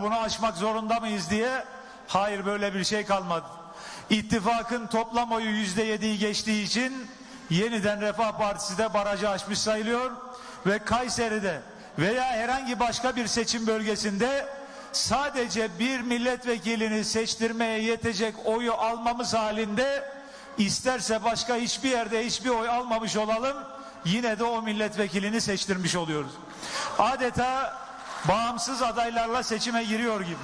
bunu aşmak zorunda mıyız diye hayır böyle bir şey kalmadı. İttifakın toplam oyu yüzde yediyi geçtiği için yeniden Refah Partisi de barajı aşmış sayılıyor ve Kayseri'de veya herhangi başka bir seçim bölgesinde sadece bir milletvekilini seçtirmeye yetecek oyu almamız halinde isterse başka hiçbir yerde hiçbir oy almamış olalım yine de o milletvekilini seçtirmiş oluyoruz. Adeta bağımsız adaylarla seçime giriyor gibi.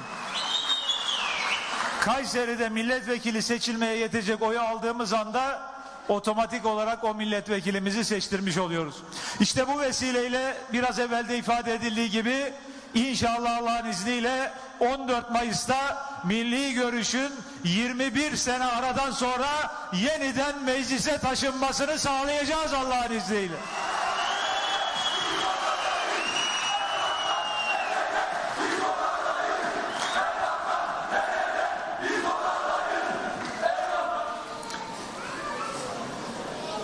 Kayseri'de milletvekili seçilmeye yetecek oyu aldığımız anda otomatik olarak o milletvekilimizi seçtirmiş oluyoruz. İşte bu vesileyle biraz evvel de ifade edildiği gibi inşallah Allah'ın izniyle 14 Mayıs'ta milli görüşün 21 sene aradan sonra yeniden meclise taşınmasını sağlayacağız Allah'ın izniyle.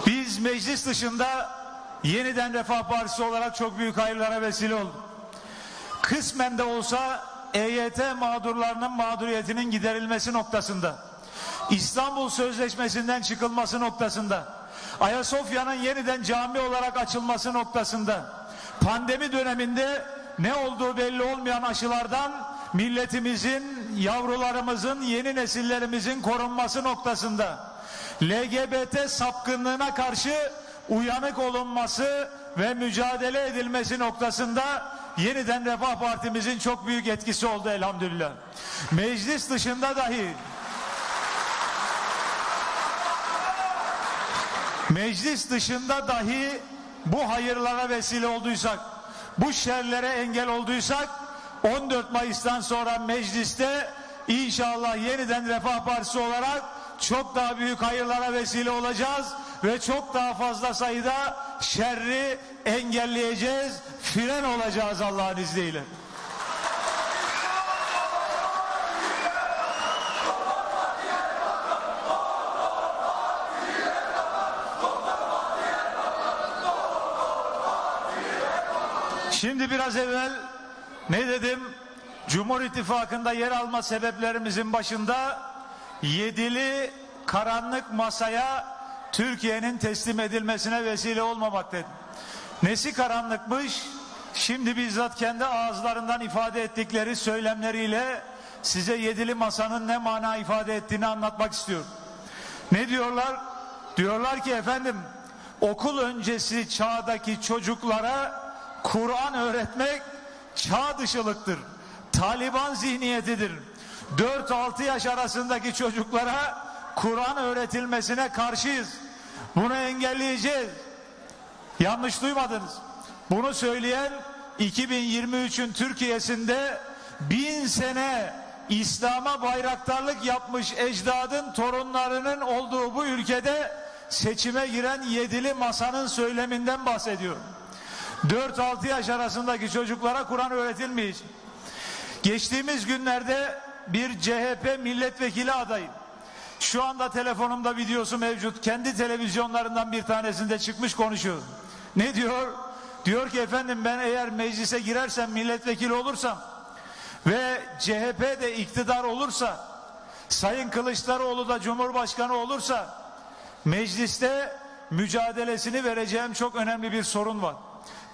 Biz meclis dışında yeniden Refah Partisi olarak çok büyük hayırlara vesile olduk. Kısmen de olsa EYT mağdurlarının mağduriyetinin giderilmesi noktasında, İstanbul Sözleşmesi'nden çıkılması noktasında, Ayasofya'nın yeniden cami olarak açılması noktasında, pandemi döneminde ne olduğu belli olmayan aşılardan milletimizin, yavrularımızın, yeni nesillerimizin korunması noktasında, LGBT sapkınlığına karşı uyanık olunması ve mücadele edilmesi noktasında yeniden Refah Partimizin çok büyük etkisi oldu elhamdülillah. Meclis dışında dahi meclis dışında dahi bu hayırlara vesile olduysak, bu şerlere engel olduysak 14 Mayıs'tan sonra mecliste inşallah yeniden Refah Partisi olarak çok daha büyük hayırlara vesile olacağız ve çok daha fazla sayıda şerri engelleyeceğiz, fren olacağız Allah'ın izniyle. Şimdi biraz evvel ne dedim? Cumhur İttifakı'nda yer alma sebeplerimizin başında yedili karanlık masaya Türkiye'nin teslim edilmesine vesile olmamak dedim. Nesi karanlıkmış? Şimdi bizzat kendi ağızlarından ifade ettikleri söylemleriyle size yedili masanın ne mana ifade ettiğini anlatmak istiyorum. Ne diyorlar? Diyorlar ki efendim okul öncesi çağdaki çocuklara Kur'an öğretmek çağ dışılıktır. Taliban zihniyetidir. 4-6 yaş arasındaki çocuklara Kur'an öğretilmesine karşıyız. Bunu engelleyeceğiz. Yanlış duymadınız. Bunu söyleyen 2023'ün Türkiye'sinde bin sene İslam'a bayraktarlık yapmış ecdadın torunlarının olduğu bu ülkede seçime giren yedili masanın söyleminden bahsediyorum. 4-6 yaş arasındaki çocuklara Kur'an öğretilmeyecek. Geçtiğimiz günlerde bir CHP milletvekili adayı. Şu anda telefonumda videosu mevcut. Kendi televizyonlarından bir tanesinde çıkmış konuşuyor. Ne diyor? Diyor ki efendim ben eğer meclise girersem milletvekili olursam ve CHP de iktidar olursa Sayın Kılıçdaroğlu da Cumhurbaşkanı olursa mecliste mücadelesini vereceğim çok önemli bir sorun var.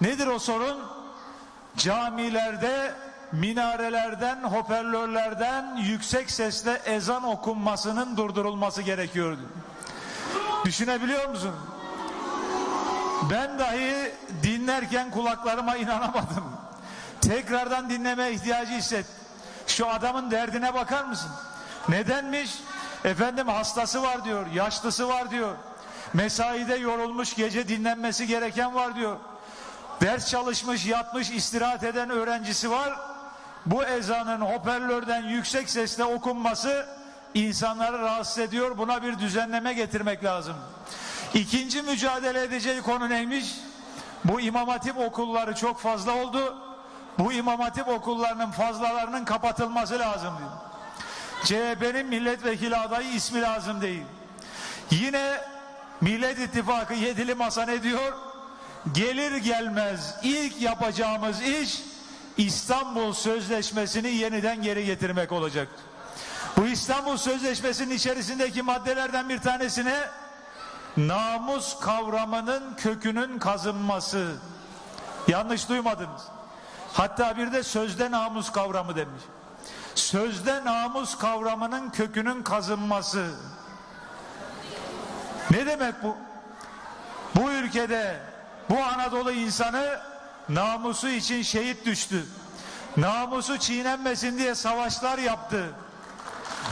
Nedir o sorun? Camilerde minarelerden, hoparlörlerden yüksek sesle ezan okunmasının durdurulması gerekiyordu. Düşünebiliyor musun? Ben dahi dinlerken kulaklarıma inanamadım. Tekrardan dinleme ihtiyacı hisset. Şu adamın derdine bakar mısın? Nedenmiş? Efendim hastası var diyor, yaşlısı var diyor. Mesaide yorulmuş gece dinlenmesi gereken var diyor. Ders çalışmış, yatmış, istirahat eden öğrencisi var. Bu ezanın hoparlörden yüksek sesle okunması insanları rahatsız ediyor. Buna bir düzenleme getirmek lazım. İkinci mücadele edeceği konu neymiş? Bu imam hatip okulları çok fazla oldu. Bu imam hatip okullarının fazlalarının kapatılması lazım diyor. CHP'nin milletvekili adayı ismi lazım değil. Yine Millet İttifakı yedili masa ne diyor? Gelir gelmez ilk yapacağımız iş İstanbul Sözleşmesi'ni yeniden geri getirmek olacak. Bu İstanbul Sözleşmesi'nin içerisindeki maddelerden bir tanesine namus kavramının kökünün kazınması. Yanlış duymadınız. Hatta bir de sözde namus kavramı demiş. Sözde namus kavramının kökünün kazınması. Ne demek bu? Bu ülkede bu Anadolu insanı namusu için şehit düştü. Namusu çiğnenmesin diye savaşlar yaptı.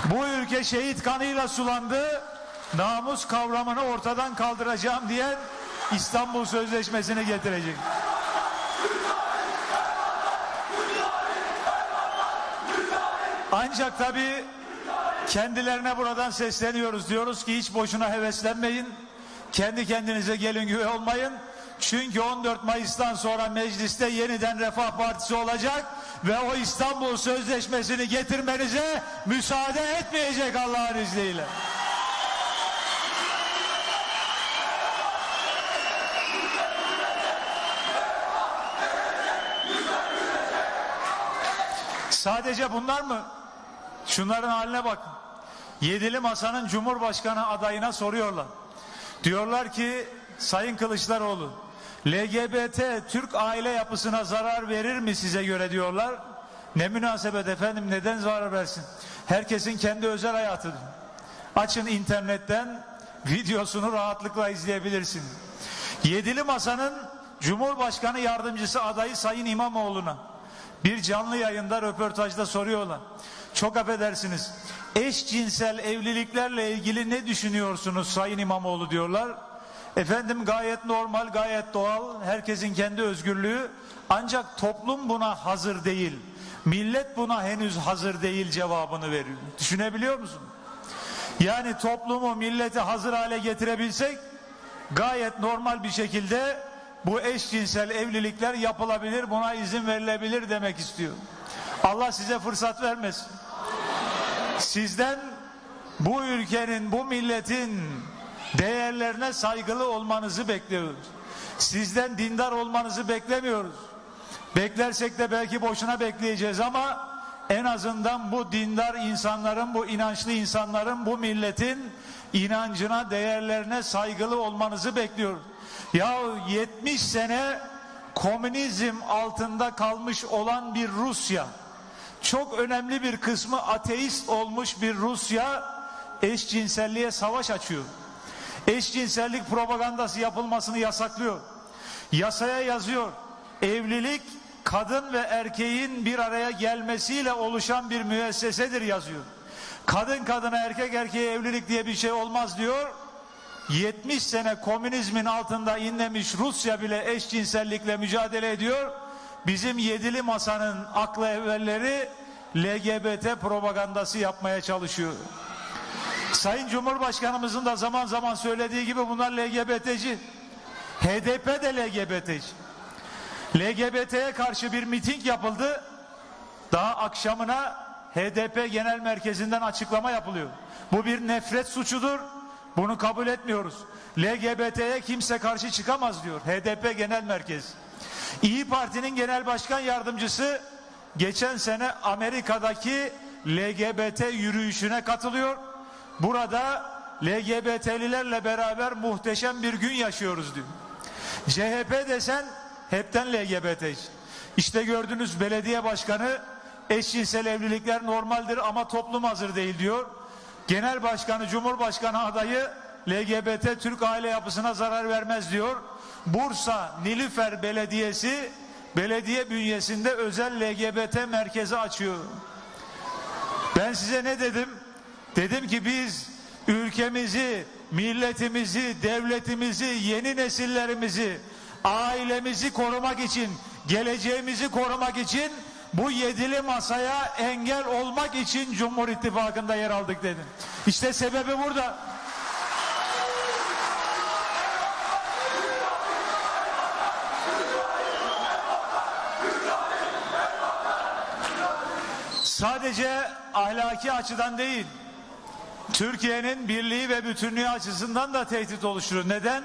Bu ülke şehit kanıyla sulandı. Namus kavramını ortadan kaldıracağım diyen İstanbul Sözleşmesi'ni getirecek. Ancak tabii kendilerine buradan sesleniyoruz. Diyoruz ki hiç boşuna heveslenmeyin. Kendi kendinize gelin güve olmayın. Çünkü 14 Mayıs'tan sonra mecliste yeniden Refah Partisi olacak ve o İstanbul Sözleşmesi'ni getirmenize müsaade etmeyecek Allah'ın izniyle. Sadece bunlar mı? Şunların haline bakın. Yedili Masa'nın Cumhurbaşkanı adayına soruyorlar. Diyorlar ki Sayın Kılıçdaroğlu LGBT Türk aile yapısına zarar verir mi size göre diyorlar. Ne münasebet efendim neden zarar versin? Herkesin kendi özel hayatıdır. Açın internetten videosunu rahatlıkla izleyebilirsin. Yedili Masa'nın Cumhurbaşkanı yardımcısı adayı Sayın İmamoğlu'na bir canlı yayında röportajda soruyorlar. Çok affedersiniz. Eşcinsel evliliklerle ilgili ne düşünüyorsunuz Sayın İmamoğlu diyorlar. Efendim gayet normal, gayet doğal. Herkesin kendi özgürlüğü. Ancak toplum buna hazır değil. Millet buna henüz hazır değil cevabını veriyor. Düşünebiliyor musun? Yani toplumu, milleti hazır hale getirebilsek gayet normal bir şekilde bu eşcinsel evlilikler yapılabilir, buna izin verilebilir demek istiyor. Allah size fırsat vermesin. Sizden bu ülkenin, bu milletin değerlerine saygılı olmanızı bekliyoruz. Sizden dindar olmanızı beklemiyoruz. Beklersek de belki boşuna bekleyeceğiz ama en azından bu dindar insanların, bu inançlı insanların, bu milletin inancına, değerlerine saygılı olmanızı bekliyoruz. Ya 70 sene komünizm altında kalmış olan bir Rusya, çok önemli bir kısmı ateist olmuş bir Rusya eşcinselliğe savaş açıyor. Eşcinsellik propagandası yapılmasını yasaklıyor. Yasaya yazıyor. Evlilik kadın ve erkeğin bir araya gelmesiyle oluşan bir müessesedir yazıyor. Kadın kadına erkek erkeğe evlilik diye bir şey olmaz diyor. 70 sene komünizmin altında inlemiş Rusya bile eşcinsellikle mücadele ediyor. Bizim yedili masanın aklı evvelleri LGBT propagandası yapmaya çalışıyor. Sayın Cumhurbaşkanımızın da zaman zaman söylediği gibi bunlar LGBT'ci. HDP de LGBT'ci. LGBT'ye karşı bir miting yapıldı. Daha akşamına HDP Genel Merkezi'nden açıklama yapılıyor. Bu bir nefret suçudur. Bunu kabul etmiyoruz. LGBT'ye kimse karşı çıkamaz diyor HDP Genel Merkez. İyi Parti'nin Genel Başkan Yardımcısı geçen sene Amerika'daki LGBT yürüyüşüne katılıyor. Burada LGBT'lilerle beraber muhteşem bir gün yaşıyoruz diyor. CHP desen hepten LGBT. İşte gördünüz belediye başkanı eşcinsel evlilikler normaldir ama toplum hazır değil diyor. Genel başkanı, cumhurbaşkanı adayı LGBT Türk aile yapısına zarar vermez diyor. Bursa Nilüfer Belediyesi belediye bünyesinde özel LGBT merkezi açıyor. Ben size ne dedim? Dedim ki biz ülkemizi, milletimizi, devletimizi, yeni nesillerimizi, ailemizi korumak için, geleceğimizi korumak için bu yedili masaya engel olmak için Cumhur İttifakı'nda yer aldık dedim. İşte sebebi burada. Sadece ahlaki açıdan değil, Türkiye'nin birliği ve bütünlüğü açısından da tehdit oluşturur. Neden?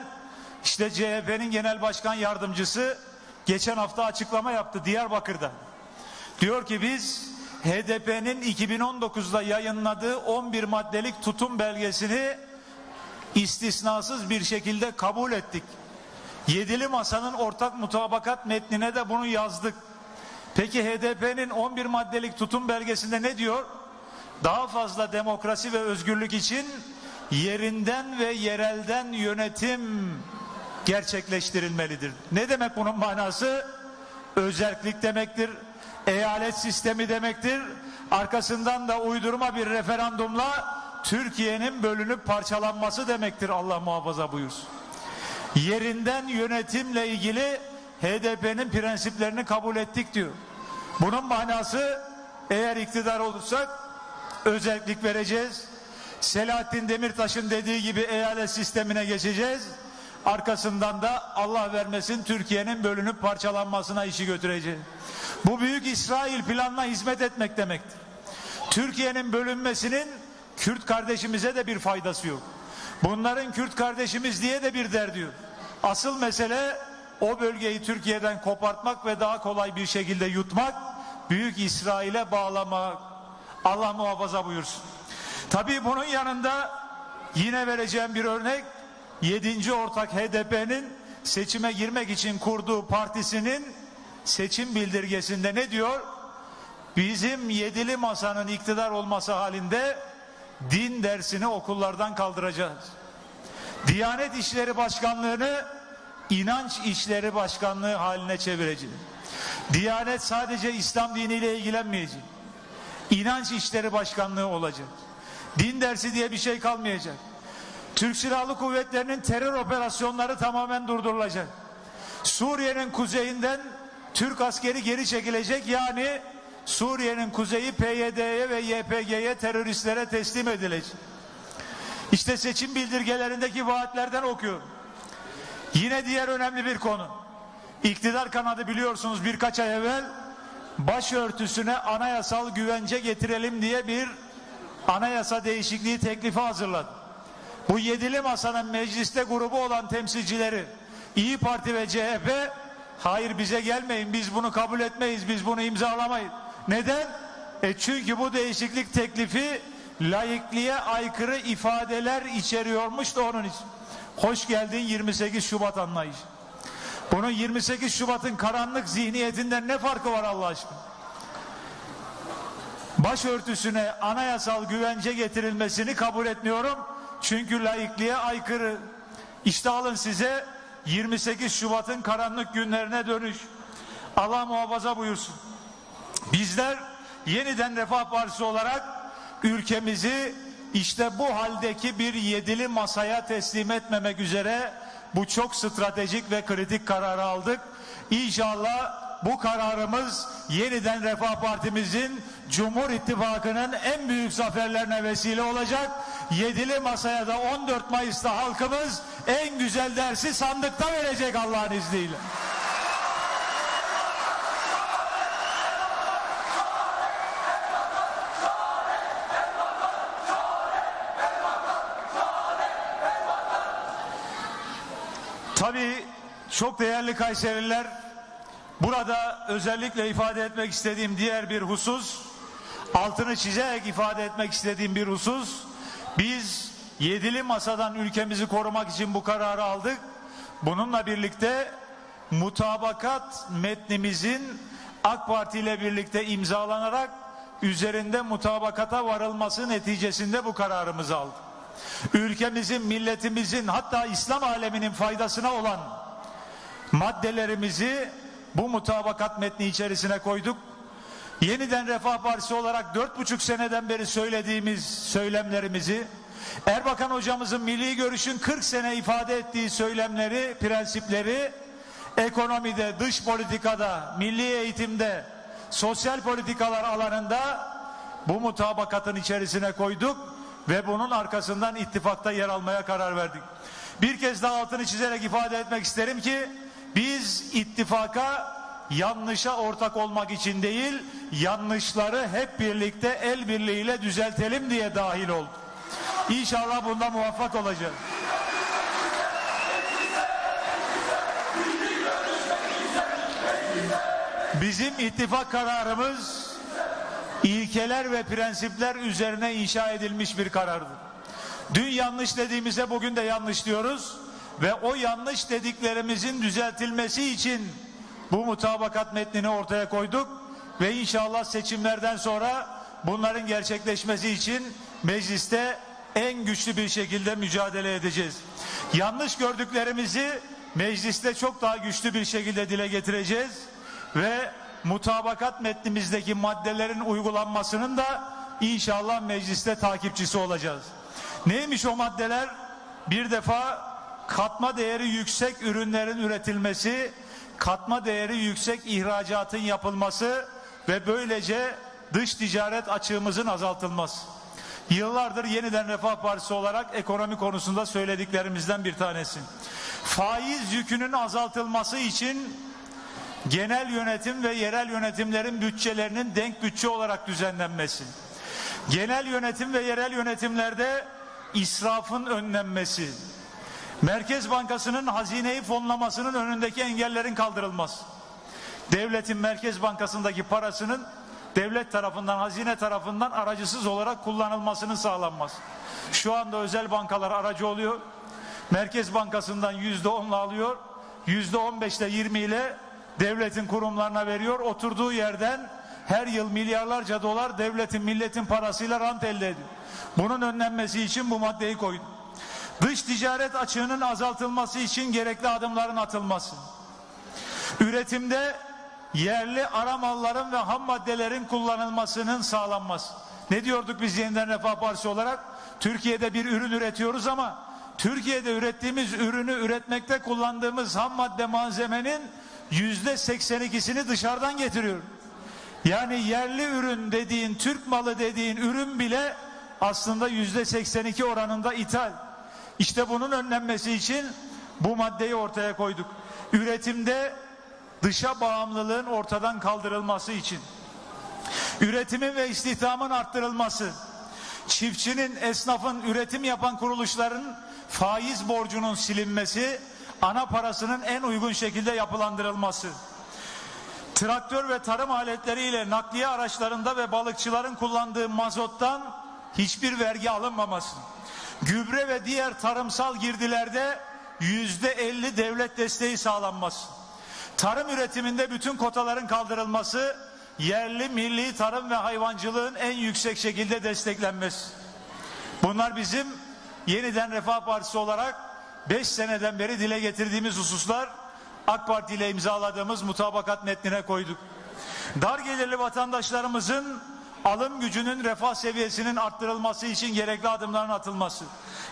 İşte CHP'nin genel başkan yardımcısı geçen hafta açıklama yaptı Diyarbakır'da. Diyor ki biz HDP'nin 2019'da yayınladığı 11 maddelik tutum belgesini istisnasız bir şekilde kabul ettik. Yedili masanın ortak mutabakat metnine de bunu yazdık. Peki HDP'nin 11 maddelik tutum belgesinde ne diyor? Daha fazla demokrasi ve özgürlük için yerinden ve yerelden yönetim gerçekleştirilmelidir. Ne demek bunun manası? Özellik demektir, eyalet sistemi demektir. Arkasından da uydurma bir referandumla Türkiye'nin bölünüp parçalanması demektir Allah muhafaza buyursun. Yerinden yönetimle ilgili HDP'nin prensiplerini kabul ettik diyor. Bunun manası eğer iktidar olursak özellik vereceğiz. Selahattin Demirtaş'ın dediği gibi eyalet sistemine geçeceğiz. Arkasından da Allah vermesin Türkiye'nin bölünüp parçalanmasına işi götüreceğiz. Bu büyük İsrail planına hizmet etmek demektir. Türkiye'nin bölünmesinin Kürt kardeşimize de bir faydası yok. Bunların Kürt kardeşimiz diye de bir derdi yok. Asıl mesele o bölgeyi Türkiye'den kopartmak ve daha kolay bir şekilde yutmak, Büyük İsrail'e bağlamak. Allah muhafaza buyursun. Tabii bunun yanında yine vereceğim bir örnek 7. ortak HDP'nin seçime girmek için kurduğu partisinin seçim bildirgesinde ne diyor? Bizim yedili masanın iktidar olması halinde din dersini okullardan kaldıracağız. Diyanet İşleri Başkanlığı'nı inanç işleri başkanlığı haline çevireceğiz. Diyanet sadece İslam diniyle ilgilenmeyecek. İnanç işleri başkanlığı olacak. Din dersi diye bir şey kalmayacak. Türk Silahlı Kuvvetleri'nin terör operasyonları tamamen durdurulacak. Suriye'nin kuzeyinden Türk askeri geri çekilecek yani Suriye'nin kuzeyi PYD'ye ve YPG'ye teröristlere teslim edilecek. İşte seçim bildirgelerindeki vaatlerden okuyorum. Yine diğer önemli bir konu. İktidar kanadı biliyorsunuz birkaç ay evvel başörtüsüne anayasal güvence getirelim diye bir anayasa değişikliği teklifi hazırladı. Bu yedili masanın mecliste grubu olan temsilcileri İyi Parti ve CHP hayır bize gelmeyin biz bunu kabul etmeyiz biz bunu imzalamayız. Neden? E çünkü bu değişiklik teklifi laikliğe aykırı ifadeler içeriyormuş da onun için. Hoş geldin 28 Şubat anlayış. Bunun 28 Şubat'ın karanlık zihniyetinden ne farkı var Allah aşkına? Başörtüsüne anayasal güvence getirilmesini kabul etmiyorum. Çünkü laikliğe aykırı. İşte alın size 28 Şubat'ın karanlık günlerine dönüş. Allah muhafaza buyursun. Bizler yeniden Refah Partisi olarak ülkemizi işte bu haldeki bir yedili masaya teslim etmemek üzere bu çok stratejik ve kritik kararı aldık. İnşallah bu kararımız yeniden Refah Partimizin Cumhur İttifakı'nın en büyük zaferlerine vesile olacak. Yedili masaya da 14 Mayıs'ta halkımız en güzel dersi sandıkta verecek Allah'ın izniyle. Çok değerli Kayseriler burada özellikle ifade etmek istediğim diğer bir husus altını çizerek ifade etmek istediğim bir husus biz yedili masadan ülkemizi korumak için bu kararı aldık. Bununla birlikte mutabakat metnimizin AK Parti ile birlikte imzalanarak üzerinde mutabakata varılması neticesinde bu kararımızı aldık ülkemizin, milletimizin hatta İslam aleminin faydasına olan maddelerimizi bu mutabakat metni içerisine koyduk. Yeniden Refah Partisi olarak dört buçuk seneden beri söylediğimiz söylemlerimizi Erbakan hocamızın milli görüşün 40 sene ifade ettiği söylemleri, prensipleri ekonomide, dış politikada, milli eğitimde, sosyal politikalar alanında bu mutabakatın içerisine koyduk ve bunun arkasından ittifakta yer almaya karar verdik. Bir kez daha altını çizerek ifade etmek isterim ki biz ittifaka yanlışa ortak olmak için değil yanlışları hep birlikte el birliğiyle düzeltelim diye dahil olduk. İnşallah bunda muvaffak olacağız. Bizim ittifak kararımız ilkeler ve prensipler üzerine inşa edilmiş bir karardır. Dün yanlış dediğimize bugün de yanlış diyoruz ve o yanlış dediklerimizin düzeltilmesi için bu mutabakat metnini ortaya koyduk ve inşallah seçimlerden sonra bunların gerçekleşmesi için mecliste en güçlü bir şekilde mücadele edeceğiz. Yanlış gördüklerimizi mecliste çok daha güçlü bir şekilde dile getireceğiz ve mutabakat metnimizdeki maddelerin uygulanmasının da inşallah mecliste takipçisi olacağız. Neymiş o maddeler? Bir defa katma değeri yüksek ürünlerin üretilmesi, katma değeri yüksek ihracatın yapılması ve böylece dış ticaret açığımızın azaltılması. Yıllardır yeniden Refah Partisi olarak ekonomi konusunda söylediklerimizden bir tanesi. Faiz yükünün azaltılması için genel yönetim ve yerel yönetimlerin bütçelerinin denk bütçe olarak düzenlenmesi. Genel yönetim ve yerel yönetimlerde israfın önlenmesi. Merkez Bankası'nın hazineyi fonlamasının önündeki engellerin kaldırılması. Devletin Merkez Bankası'ndaki parasının devlet tarafından, hazine tarafından aracısız olarak kullanılmasının sağlanması. Şu anda özel bankalar aracı oluyor. Merkez Bankası'ndan yüzde onla alıyor. Yüzde on beşle yirmi ile devletin kurumlarına veriyor. Oturduğu yerden her yıl milyarlarca dolar devletin milletin parasıyla rant elde ediyor. Bunun önlenmesi için bu maddeyi koydum. Dış ticaret açığının azaltılması için gerekli adımların atılması. Üretimde yerli ara malların ve ham maddelerin kullanılmasının sağlanması. Ne diyorduk biz yeniden Refah Partisi olarak? Türkiye'de bir ürün üretiyoruz ama Türkiye'de ürettiğimiz ürünü üretmekte kullandığımız ham madde malzemenin yüzde 82'sini dışarıdan getiriyor. Yani yerli ürün dediğin, Türk malı dediğin ürün bile aslında yüzde 82 oranında ithal. İşte bunun önlenmesi için bu maddeyi ortaya koyduk. Üretimde dışa bağımlılığın ortadan kaldırılması için, üretimin ve istihdamın arttırılması, çiftçinin, esnafın, üretim yapan kuruluşların faiz borcunun silinmesi, ana parasının en uygun şekilde yapılandırılması, traktör ve tarım aletleriyle nakliye araçlarında ve balıkçıların kullandığı mazottan hiçbir vergi alınmaması, gübre ve diğer tarımsal girdilerde yüzde elli devlet desteği sağlanması, tarım üretiminde bütün kotaların kaldırılması, yerli milli tarım ve hayvancılığın en yüksek şekilde desteklenmesi. Bunlar bizim yeniden Refah Partisi olarak 5 seneden beri dile getirdiğimiz hususlar AK Parti ile imzaladığımız mutabakat metnine koyduk. Dar gelirli vatandaşlarımızın alım gücünün refah seviyesinin arttırılması için gerekli adımların atılması,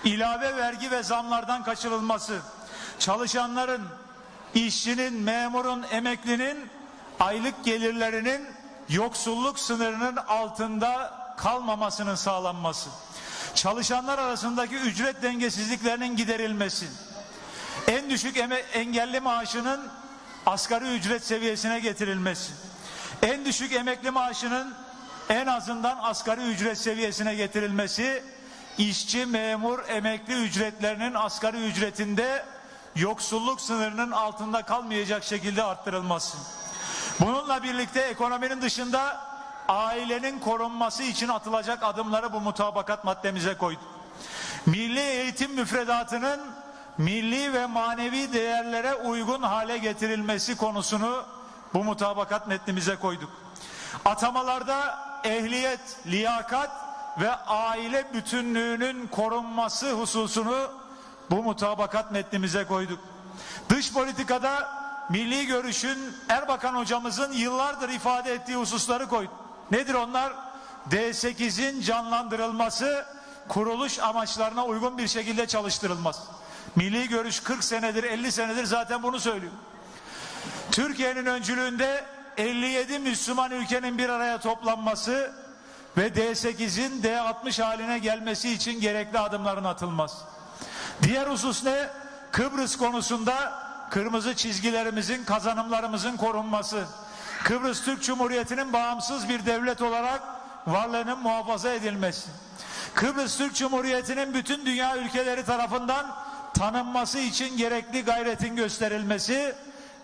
ilave vergi ve zamlardan kaçırılması, çalışanların, işçinin, memurun, emeklinin aylık gelirlerinin yoksulluk sınırının altında kalmamasının sağlanması, çalışanlar arasındaki ücret dengesizliklerinin giderilmesi, en düşük engelli maaşının asgari ücret seviyesine getirilmesi, en düşük emekli maaşının en azından asgari ücret seviyesine getirilmesi, işçi, memur, emekli ücretlerinin asgari ücretinde yoksulluk sınırının altında kalmayacak şekilde arttırılması. Bununla birlikte ekonominin dışında ailenin korunması için atılacak adımları bu mutabakat maddemize koyduk. Milli eğitim müfredatının milli ve manevi değerlere uygun hale getirilmesi konusunu bu mutabakat metnimize koyduk. Atamalarda ehliyet, liyakat ve aile bütünlüğünün korunması hususunu bu mutabakat metnimize koyduk. Dış politikada milli görüşün Erbakan hocamızın yıllardır ifade ettiği hususları koyduk. Nedir onlar? D8'in canlandırılması, kuruluş amaçlarına uygun bir şekilde çalıştırılması. Milli görüş 40 senedir 50 senedir zaten bunu söylüyor. Türkiye'nin öncülüğünde 57 Müslüman ülkenin bir araya toplanması ve D8'in D60 haline gelmesi için gerekli adımların atılması. Diğer husus ne? Kıbrıs konusunda kırmızı çizgilerimizin, kazanımlarımızın korunması. Kıbrıs Türk Cumhuriyeti'nin bağımsız bir devlet olarak varlığının muhafaza edilmesi. Kıbrıs Türk Cumhuriyeti'nin bütün dünya ülkeleri tarafından tanınması için gerekli gayretin gösterilmesi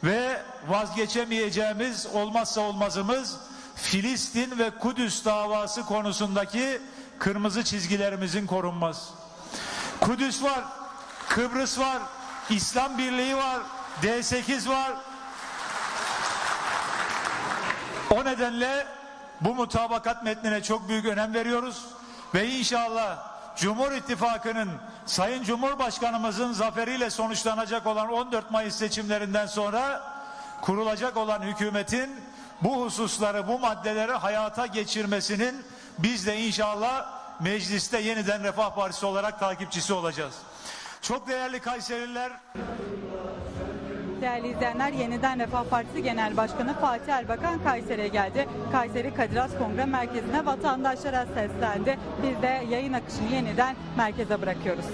ve vazgeçemeyeceğimiz olmazsa olmazımız Filistin ve Kudüs davası konusundaki kırmızı çizgilerimizin korunması. Kudüs var, Kıbrıs var, İslam Birliği var, D8 var. O nedenle bu mutabakat metnine çok büyük önem veriyoruz ve inşallah Cumhur İttifakı'nın Sayın Cumhurbaşkanımızın zaferiyle sonuçlanacak olan 14 Mayıs seçimlerinden sonra kurulacak olan hükümetin bu hususları, bu maddeleri hayata geçirmesinin biz de inşallah mecliste yeniden Refah Partisi olarak takipçisi olacağız. Çok değerli Kayserililer, Değerli izleyenler, yeniden Refah Partisi Genel Başkanı Fatih Erbakan Kayseri'ye geldi. Kayseri Kadir Has Kongre Merkezi'ne vatandaşlara seslendi. Biz de yayın akışını yeniden merkeze bırakıyoruz.